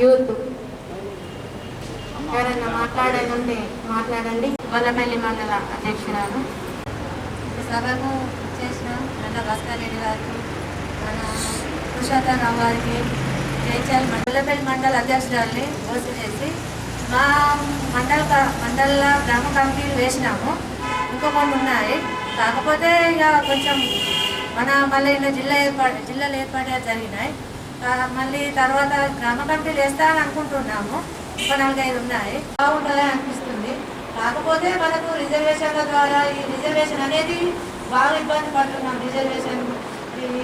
Youth. ఎవరైనా మాట్లాడాలంటే మాట్లాడండి. గొల్లపల్లి మండల అధ్యక్షురాలు. సభకు చేసిన నల్ల భాస్కర్ రెడ్డి గారికి మన పురుషోత్తమరావు గారికి జైచాల్ మండలపల్లి మండల అధ్యక్షురాల్ని ఓసి చేసి మా మండల మండల గ్రామ కమిటీలు వేసినాము. ఇంకో కొన్ని ఉన్నాయి. కాకపోతే ఇక కొంచెం మన మళ్ళీ ఇలా జిల్లా ఏర్పాటు జిల్లాలు ఏర్పాటు జరిగినాయి. మళ్ళీ తర్వాత గ్రామ కమిటీలు వేస్తామని అనుకుంటున్నాము. ఒక నాలుగైదు ఉన్నాయి. బాగుంటుందని అనిపిస్తుంది. కాకపోతే మనకు రిజర్వేషన్ల ద్వారా ఈ రిజర్వేషన్ అనేది బాగా ఇబ్బంది పడుతున్నాం రిజర్వేషన్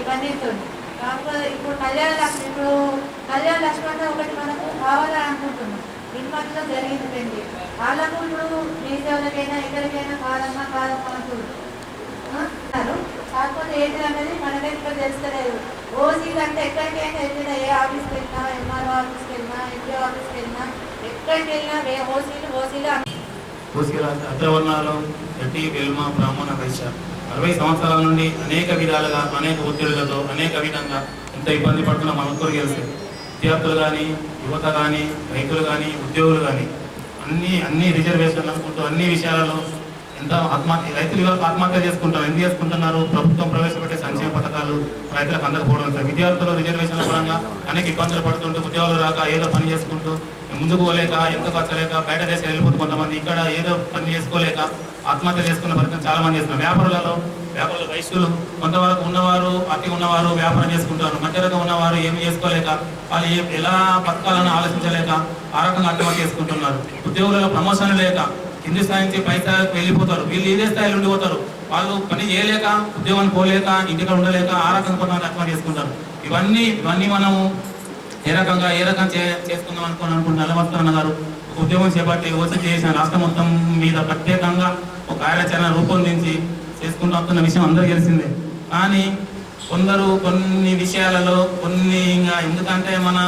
ఇవన్నీతో కాకపోతే ఇప్పుడు కళ్యాణ లక్ష్మి ఇప్పుడు కళ్యాణ లక్ష్మి అంటే ఒకటి మనకు కావాలని అనుకుంటున్నాం. ఇన్మట్లో జరిగింది పెళ్ళి వాళ్ళకు ఇప్పుడు మీ సేవలకైనా ఇక్కడికైనా కాదమ్మా కాదమ్మా అంటున్నారు. కాకపోతే ఏంటి అనేది తెలుస్తలేదు. అంటే ఎక్కడికైనా వెళ్ళినా ఏ ఆఫీస్కి వెళ్ళినా ఎంఆర్ఓ ఆఫీస్కి వెళ్ళినా ఎంపీ ఆఫీస్కి వెళ్ళినా ఎక్కడికి వెళ్ళినా ఓసీలు ఓసీలు అగ్రవర్ణాలు ఎట్టి వెల్మ బ్రాహ్మణ వైశ్య అరవై సంవత్సరాల నుండి అనేక విధాలుగా అనేక ఒత్తిడులతో అనేక విధంగా ఎంత ఇబ్బంది పడుతున్నా మనకు తెలుసు. విద్యార్థులు కానీ యువత కానీ రైతులు కానీ ఉద్యోగులు కానీ అన్ని అన్ని రిజర్వేషన్లు అనుకుంటూ అన్ని విషయాలలో ఎంత ఆత్మహత్య రైతులు ఇవాళ ఆత్మహత్య చేసుకుంటారు ఎందుకు చేసుకుంటున్నారు? ప్రభుత్వం ప్రవేశపెట్టే సంక్షేమ పథకాలు రైతులకు అందకపోవడం సార్ విద్యార్థులు రిజర్వేషన్ల పరంగా అనేక ఇబ్బందులు పడుతుంటూ ఉద్యోగాలు రాక ఏదో పని చేసుకుంటూ ముందుకు పోలేక ఎంత ఖర్చలేక బయట దేశం వెళ్ళిపోతూ కొంతమంది ఇక్కడ ఏదో పని చేసుకోలేక ఆత్మహత్య చేసుకున్న పరిస్థితి చాలా మంది చేస్తున్నారు. వ్యాపారులలో వ్యాపారులు వయస్సులు కొంతవరకు ఉన్నవారు అతి ఉన్నవారు వ్యాపారం చేసుకుంటారు. మధ్యరకం ఉన్నవారు ఏమి చేసుకోలేక వాళ్ళు ఎలా బతకాలని ఆలోచించలేక ఆ రకంగా ఆత్మహత్య చేసుకుంటున్నారు. ఉద్యోగులలో ప్రమోషన్ లేక హిందీ స్థాయి నుంచి వెళ్ళిపోతారు. వీళ్ళు ఇదే స్థాయిలో ఉండిపోతారు. వాళ్ళు పని చేయలేక ఉద్యోగం పోలేక ఇంటిలో ఉండలేక ఆ రకంగా కొంతమంది అర్థం చేసుకుంటారు. ఇవన్నీ ఇవన్నీ మనము ఏ రకంగా ఏ రకం చే చేసుకుందాం అనుకుని అనుకుంటున్న నల్లవస్త్రన్న గారు ఒక ఉద్యోగం చేపట్టి వచ్చి చేసిన రాష్ట్రం మొత్తం మీద ప్రత్యేకంగా ఒక కార్యాచరణ రూపొందించి చేసుకుంటూ వస్తున్న విషయం అందరికీ తెలిసిందే. కానీ కొందరు కొన్ని విషయాలలో కొన్ని ఇంకా ఎందుకంటే మన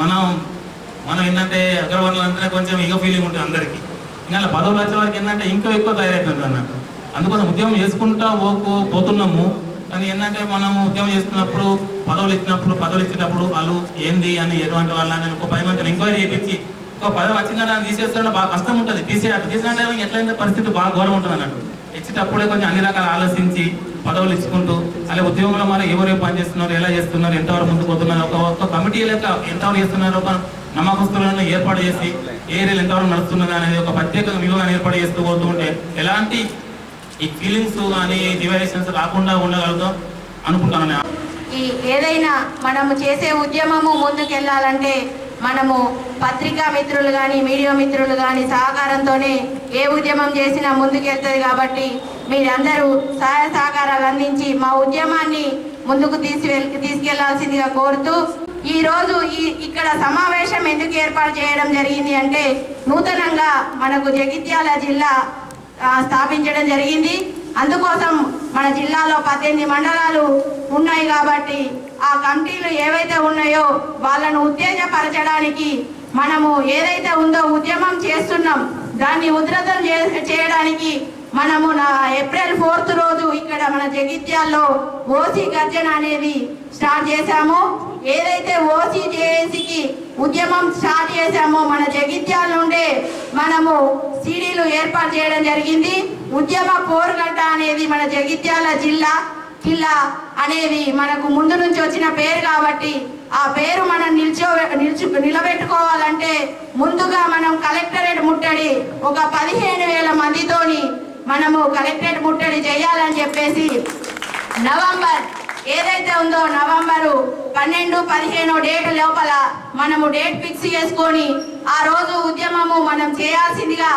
మనం మనం ఏంటంటే అగ్రవర్ణాలు అంటే కొంచెం ఇగ ఫీలింగ్ ఉంటుంది అందరికీ. ఇంకా పదవులు వచ్చే వారికి ఏంటంటే ఇంకా ఎక్కువ తయారవుతుంది అన్నట్టు అందుకోసం ఉద్యోగం చేసుకుంటా పోకు పోతున్నాము. కానీ ఏంటంటే మనం ఉద్యోగం చేస్తున్నప్పుడు పదవులు ఇచ్చినప్పుడు పదవులు ఇచ్చేటప్పుడు వాళ్ళు ఏంది అని ఎటువంటి వాళ్ళని ఒక పది మందిని ఎంక్వైరీ చేయించి ఒక పదవి వచ్చిందా దాన్ని తీసేస్తుంటే బాగా కష్టం ఉంటుంది. తీసే అటు తీసినట్టే ఎట్లయితే పరిస్థితి బాగా ఘోరం ఉంటుంది అన్నట్టు. ఇచ్చేటప్పుడే కొంచెం అన్ని రకాల ఆలోచించి పదవులు ఇచ్చుకుంటూ అలాగే ఉద్యోగంలో మరి ఎవరు పని చేస్తున్నారు ఎలా చేస్తున్నారు ఎంతవరకు ముందుకు పోతున్నారు ఒక కమిటీ లెక్క ఎంతవరకు చేస్తున్నారు ఒక నమ్మకస్తులను ఏర్పాటు చేసి ఏరియాలు ఎంతవరకు నడుస్తున్నది అనేది ఒక ప్రత్యేక వ్యూహాన్ని ఏర్పాటు చేస్తూ పోతూ ఉంటే ఎలాంటి ఈ ఫీలింగ్స్ కానీ డివైషన్స్ రాకుండా ఉండగలుగుతాం అనుకుంటాను ఈ ఏదైనా మనము చేసే ఉద్యమము ముందుకెళ్ళాలంటే మనము పత్రికా మిత్రులు కానీ మీడియా మిత్రులు కానీ సహకారంతోనే ఏ ఉద్యమం చేసినా ముందుకెళ్తుంది కాబట్టి మీరందరూ సహాయ సహకారాలు అందించి మా ఉద్యమాన్ని ముందుకు తీసుకెళ్ తీసుకెళ్ళాల్సిందిగా కోరుతూ ఈరోజు ఈ ఇక్కడ సమావేశం ఎందుకు ఏర్పాటు చేయడం జరిగింది అంటే నూతనంగా మనకు జగిత్యాల జిల్లా స్థాపించడం జరిగింది. అందుకోసం మన జిల్లాలో పద్దెనిమిది మండలాలు ఉన్నాయి కాబట్టి ఆ కమిటీలు ఏవైతే ఉన్నాయో వాళ్ళను ఉత్తేజపరచడానికి మనము ఏదైతే ఉందో ఉద్యమం చేస్తున్నాం. దాన్ని ఉధృతం చే- చేయడానికి మనము నా ఏప్రిల్ ఫోర్త్ రోజు ఇక్కడ మన జగిత్యాల్లో ఓసీ గర్జన అనేది స్టార్ట్ చేశాము. ఏదైతే ఓసీ జేఏసీకి ఉద్యమం స్టార్ట్ చేశామో మన జగిత్యాల నుండే మనము సీడీలు ఏర్పాటు చేయడం జరిగింది. ఉద్యమ పోరుగడ్డ అనేది మన జగిత్యాల జిల్లా కిల్లా అనేది మనకు ముందు నుంచి వచ్చిన పేరు కాబట్టి ఆ పేరు మనం నిల్చో నిల్చు నిలబెట్టుకోవాలంటే ముందుగా మనం కలెక్టరేట్ ముట్టడి ఒక పదిహేను వేల మందితోని మనము కలెక్టరేట్ ముట్టడి చేయాలని చెప్పేసి నవంబర్ ఏదైతే ఉందో నవంబరు పన్నెండు పదిహేను డేట్ లోపల మనము డేట్ ఫిక్స్ చేసుకొని ఆ రోజు ఉద్యమము మనం చేయాల్సిందిగా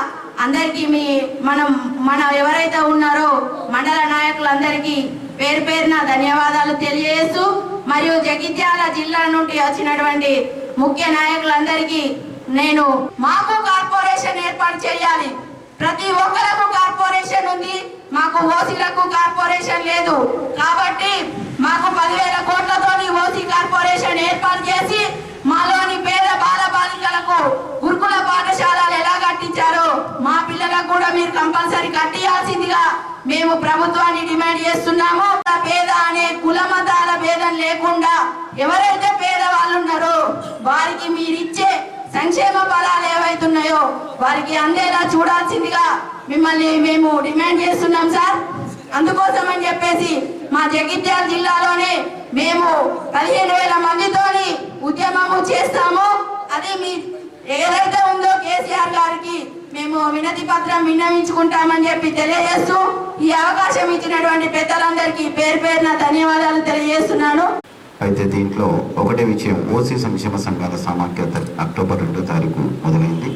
అందరికీ మీ మనం మన ఎవరైతే ఉన్నారో మండల నాయకులందరికీ పేరు పేరున ధన్యవాదాలు తెలియజేస్తూ మరియు జగిత్యాల జిల్లా నుండి వచ్చినటువంటి ముఖ్య నాయకులందరికీ నేను మాకు కార్పొరేషన్ ఏర్పాటు చేయాలి. ప్రతి ఒక్కరకు కార్పొరేషన్ ఉంది మాకు ఓసీలకు కార్పొరేషన్ లేదు. కాబట్టి మాకు పదివేల కోట్లతోని ఓసీ కార్పొరేషన్ ఏర్పాటు చేసి మాలోని పేద బాల బాలికలకు గురుకుల కూడా మీరు కంపల్సరీ కట్టియాల్సిందిగా మేము ప్రభుత్వాన్ని డిమాండ్ చేస్తున్నాము. పేద అనే కుల మతాల భేదం లేకుండా ఎవరైతే పేదవాళ్ళు ఉన్నారో వారికి మీరిచ్చే సంక్షేమ ఫలాలు ఏవైతున్నాయో వారికి అందేలా చూడాల్సిందిగా మిమ్మల్ని మేము డిమాండ్ చేస్తున్నాం సార్. అందుకోసం అని చెప్పేసి మా జగిత్యాల జిల్లాలోనే మేము పదిహేను వేల మందితోని ఉద్యమము చేస్తాము. అది మీ ఏదైతే ఉందో కేసీఆర్ గారికి మేము వినతి పత్రం విన్నవించుకుంటామని చెప్పి తెలియజేస్తూ ఈ అవకాశం ఇచ్చినటువంటి పెద్దలందరికీ పేరు పేరున ధన్యవాదాలు తెలియజేస్తున్నాను. అయితే దీంట్లో ఒకటే విషయం ఓసీ సంక్షేమ సంఘాల సమాఖ్యత అక్టోబర్ రెండో తారీఖు మొదలైంది.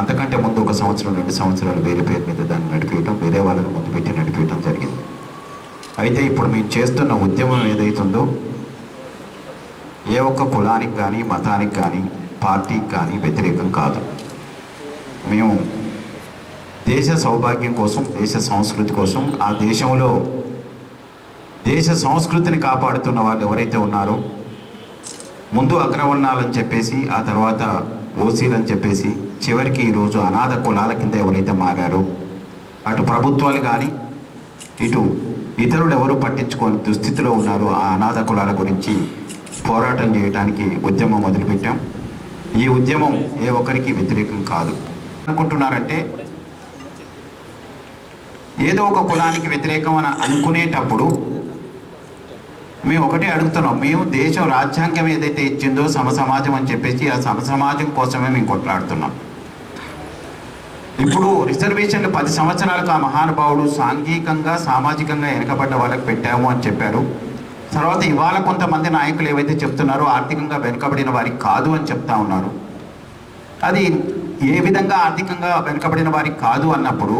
అంతకంటే ముందు ఒక సంవత్సరం రెండు సంవత్సరాలు వేరే పేరు మీద దాన్ని నడిపేయటం వేరే వాళ్ళని ముందు పెట్టి నడిపేయటం జరిగింది. అయితే ఇప్పుడు మేము చేస్తున్న ఉద్యమం ఏదైతుందో ఏ ఒక్క కులానికి కానీ మతానికి కానీ పార్టీకి కానీ వ్యతిరేకం కాదు. మేము దేశ సౌభాగ్యం కోసం దేశ సంస్కృతి కోసం ఆ దేశంలో దేశ సంస్కృతిని కాపాడుతున్న వాళ్ళు ఎవరైతే ఉన్నారో ముందు అగ్రవర్ణాలని చెప్పేసి ఆ తర్వాత ఓసీలని చెప్పేసి చివరికి ఈరోజు అనాథ కులాల కింద ఎవరైతే మారారో అటు ప్రభుత్వాలు కానీ ఇటు ఇతరులు ఎవరు పట్టించుకొని దుస్థితిలో ఉన్నారో ఆ అనాథ కులాల గురించి పోరాటం చేయడానికి ఉద్యమం మొదలుపెట్టాం. ఈ ఉద్యమం ఏ ఒక్కరికి వ్యతిరేకం కాదు. అనుకుంటున్నారంటే ఏదో ఒక కులానికి వ్యతిరేకం అని అనుకునేటప్పుడు మేము ఒకటే అడుగుతున్నాం మేము దేశం రాజ్యాంగం ఏదైతే ఇచ్చిందో సమసమాజం అని చెప్పేసి ఆ సమసమాజం కోసమే మేము కొట్లాడుతున్నాం. ఇప్పుడు రిజర్వేషన్లు పది సంవత్సరాలకు ఆ మహానుభావుడు సాంఘికంగా సామాజికంగా వెనుకబడ్డ వాళ్ళకి పెట్టాము అని చెప్పారు. తర్వాత ఇవాళ కొంతమంది నాయకులు ఏవైతే చెప్తున్నారో ఆర్థికంగా వెనుకబడిన వారికి కాదు అని చెప్తా ఉన్నారు. అది ఏ విధంగా ఆర్థికంగా వెనుకబడిన వారికి కాదు అన్నప్పుడు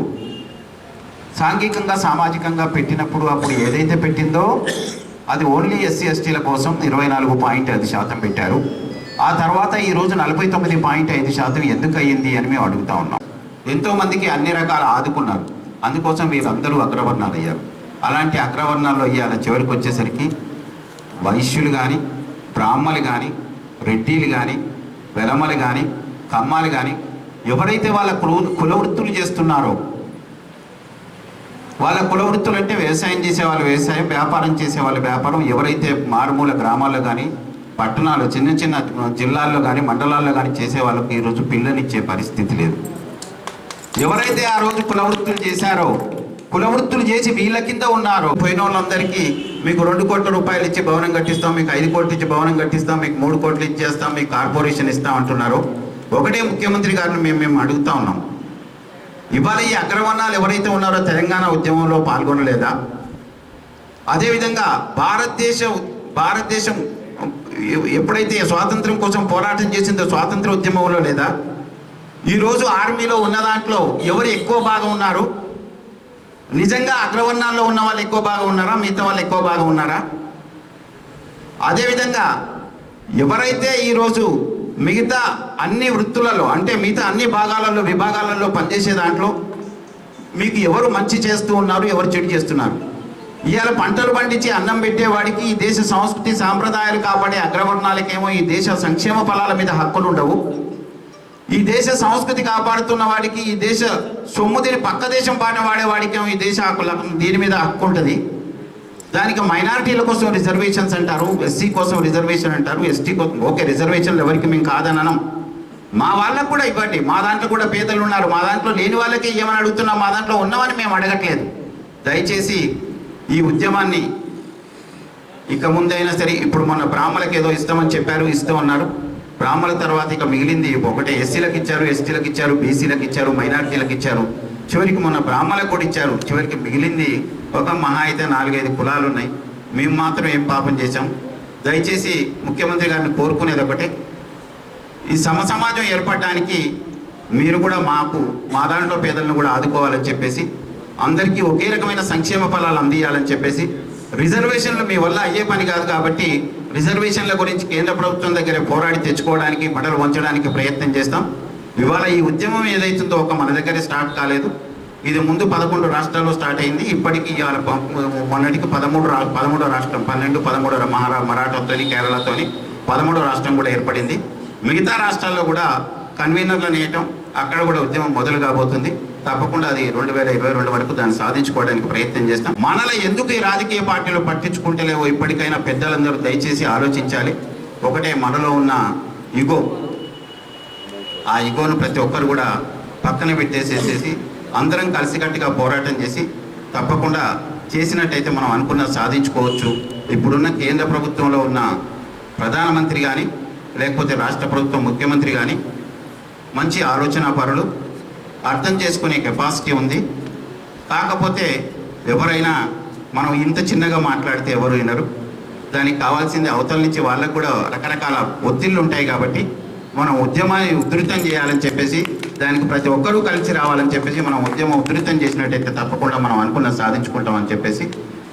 సాంఘికంగా సామాజికంగా పెట్టినప్పుడు అప్పుడు ఏదైతే పెట్టిందో అది ఓన్లీ ఎస్సీ ఎస్టీల కోసం ఇరవై నాలుగు పాయింట్ ఐదు శాతం పెట్టారు. ఆ తర్వాత ఈ రోజు నలభై తొమ్మిది పాయింట్ ఐదు శాతం ఎందుకు అయ్యింది అని మేము అడుగుతా ఉన్నాం. ఎంతోమందికి అన్ని రకాల ఆదుకున్నారు. అందుకోసం వీరందరూ అగ్రవర్ణాలు అయ్యారు. అలాంటి అగ్రవర్ణాల్లో ఇవాళ చివరికి వచ్చేసరికి వైశ్యులు కానీ బ్రాహ్మలు కానీ రెడ్డిలు కానీ వెలమలు కానీ కమ్మాలు కానీ ఎవరైతే వాళ్ళ కుల కులవృత్తులు చేస్తున్నారో వాళ్ళ కులవృత్తులు అంటే వ్యవసాయం చేసేవాళ్ళు వ్యవసాయం వ్యాపారం చేసేవాళ్ళు వ్యాపారం ఎవరైతే మారుమూల గ్రామాల్లో కానీ పట్టణాలు చిన్న చిన్న జిల్లాల్లో కానీ మండలాల్లో కానీ చేసే వాళ్ళకి ఈరోజు పిల్లనిచ్చే పరిస్థితి లేదు. ఎవరైతే ఆ రోజు కులవృత్తులు చేశారో కులవృత్తులు చేసి వీళ్ళ కింద ఉన్నారో పోయిన వాళ్ళందరికీ మీకు రెండు కోట్ల రూపాయలు ఇచ్చి భవనం కట్టిస్తాం మీకు ఐదు కోట్లు ఇచ్చి భవనం కట్టిస్తాం మీకు మూడు కోట్లు ఇచ్చేస్తాం మీకు కార్పొరేషన్ ఇస్తాం అంటున్నారు ఒకటే ముఖ్యమంత్రి గారిని మేము మేము అడుగుతా ఉన్నాం. ఇవాళ ఈ అగ్రవర్ణాలు ఎవరైతే ఉన్నారో తెలంగాణ ఉద్యమంలో పాల్గొనలేదా? అదేవిధంగా భారతదేశ భారతదేశం ఎ- ఎప్పుడైతే స్వాతంత్రం కోసం పోరాటం చేసిందో స్వాతంత్ర ఉద్యమంలో లేదా? ఈరోజు ఆర్మీలో ఉన్న దాంట్లో ఎవరు ఎక్కువ భాగం ఉన్నారు? నిజంగా అగ్రవర్ణాల్లో ఉన్న వాళ్ళు ఎక్కువ భాగం ఉన్నారా? మిగతా వాళ్ళు ఎక్కువ భాగం ఉన్నారా? అదేవిధంగా ఎవరైతే ఈరోజు మిగతా అన్ని వృత్తులలో అంటే మిగతా అన్ని భాగాలలో విభాగాలలో పనిచేసే దాంట్లో మీకు ఎవరు మంచి చేస్తూ ఉన్నారు ఎవరు చెడు చేస్తున్నారు? ఇవాళ పంటలు పండించి అన్నం పెట్టేవాడికి ఈ దేశ సంస్కృతి సాంప్రదాయాలు కాపాడే అగ్రవర్ణాలకేమో ఈ దేశ సంక్షేమ ఫలాల మీద హక్కులు ఉండవు. ఈ దేశ సంస్కృతి కాపాడుతున్న వాడికి ఈ దేశ సొమ్ముదిని పక్క దేశం పాట వాడేవాడికేమో ఈ దేశ హక్కుల దీని మీద హక్కు ఉంటుంది. దానికి మైనారిటీల కోసం రిజర్వేషన్స్ అంటారు ఎస్సీ కోసం రిజర్వేషన్ అంటారు ఎస్టీ కోసం ఓకే రిజర్వేషన్లు ఎవరికి మేము కాదననం. మా వాళ్ళకు కూడా ఇవ్వండి మా దాంట్లో కూడా పేదలు ఉన్నారు మా దాంట్లో లేని వాళ్ళకి ఏమని అడుగుతున్నాం మా దాంట్లో ఉన్నామని మేము అడగట్లేదు. దయచేసి ఈ ఉద్యమాన్ని ఇక ముందైనా సరే ఇప్పుడు మొన్న బ్రాహ్మణులకు ఏదో ఇస్తామని చెప్పారు ఇస్తూ ఉన్నారు. బ్రాహ్మణుల తర్వాత ఇక మిగిలింది ఒకటే ఎస్సీలకు ఇచ్చారు ఎస్టీలకు ఇచ్చారు బీసీలకు ఇచ్చారు మైనారిటీలకు ఇచ్చారు. చివరికి మొన్న బ్రాహ్మణులకు కూడా ఇచ్చారు. చివరికి మిగిలింది ఒక మహా అయితే నాలుగైదు కులాలు ఉన్నాయి మేము మాత్రం ఏం పాపం చేశాం? దయచేసి ముఖ్యమంత్రి గారిని కోరుకునేది ఒకటే. ఈ సమసమాజం ఏర్పడడానికి మీరు కూడా మాకు మా దాంట్లో పేదలను కూడా ఆదుకోవాలని చెప్పేసి అందరికీ ఒకే రకమైన సంక్షేమ ఫలాలు అందియాలని చెప్పేసి రిజర్వేషన్లు మీ వల్ల అయ్యే పని కాదు కాబట్టి రిజర్వేషన్ల గురించి కేంద్ర ప్రభుత్వం దగ్గర పోరాడి తెచ్చుకోవడానికి మెడలు వంచడానికి ప్రయత్నం చేస్తాం. ఇవాళ ఈ ఉద్యమం ఏదైతుందో ఒక మన దగ్గరే స్టార్ట్ కాలేదు. ఇది ముందు పదకొండు రాష్ట్రాల్లో స్టార్ట్ అయింది. ఇప్పటికి ఇవాళ మొన్నటికి పదమూడు రా పదమూడో రాష్ట్రం పన్నెండు పదమూడు మహారా మరాఠాతోని కేరళతోని పదమూడో రాష్ట్రం కూడా ఏర్పడింది. మిగతా రాష్ట్రాల్లో కూడా కన్వీనర్లు నేయటం అక్కడ కూడా ఉద్యమం మొదలు కాబోతుంది. తప్పకుండా అది రెండు వేల ఇరవై రెండు వరకు దాన్ని సాధించుకోవడానికి ప్రయత్నం చేస్తాం. మనలో ఎందుకు ఈ రాజకీయ పార్టీలు పట్టించుకుంటలేవో ఇప్పటికైనా పెద్దలందరూ దయచేసి ఆలోచించాలి. ఒకటే మనలో ఉన్న ఇగో ఆ ఇగోను ప్రతి ఒక్కరు కూడా పక్కన పెట్టేసేసేసి అందరం కలిసికట్టుగా పోరాటం చేసి తప్పకుండా చేసినట్టయితే మనం అనుకున్న సాధించుకోవచ్చు. ఇప్పుడున్న కేంద్ర ప్రభుత్వంలో ఉన్న ప్రధానమంత్రి కానీ లేకపోతే రాష్ట్ర ప్రభుత్వం ముఖ్యమంత్రి కానీ మంచి ఆలోచన పరులు అర్థం చేసుకునే కెపాసిటీ ఉంది. కాకపోతే ఎవరైనా మనం ఇంత చిన్నగా మాట్లాడితే ఎవరు వినరు. దానికి కావాల్సింది అవతల నుంచి వాళ్ళకు కూడా రకరకాల ఒత్తిళ్ళు ఉంటాయి కాబట్టి మనం ఉద్యమాన్ని ఉధృతం చేయాలని చెప్పేసి దానికి ప్రతి ఒక్కరూ కలిసి రావాలని చెప్పేసి మనం ఉద్యమం ఉధృతం చేసినట్టయితే తప్పకుండా మనం అనుకున్న సాధించుకుంటామని చెప్పేసి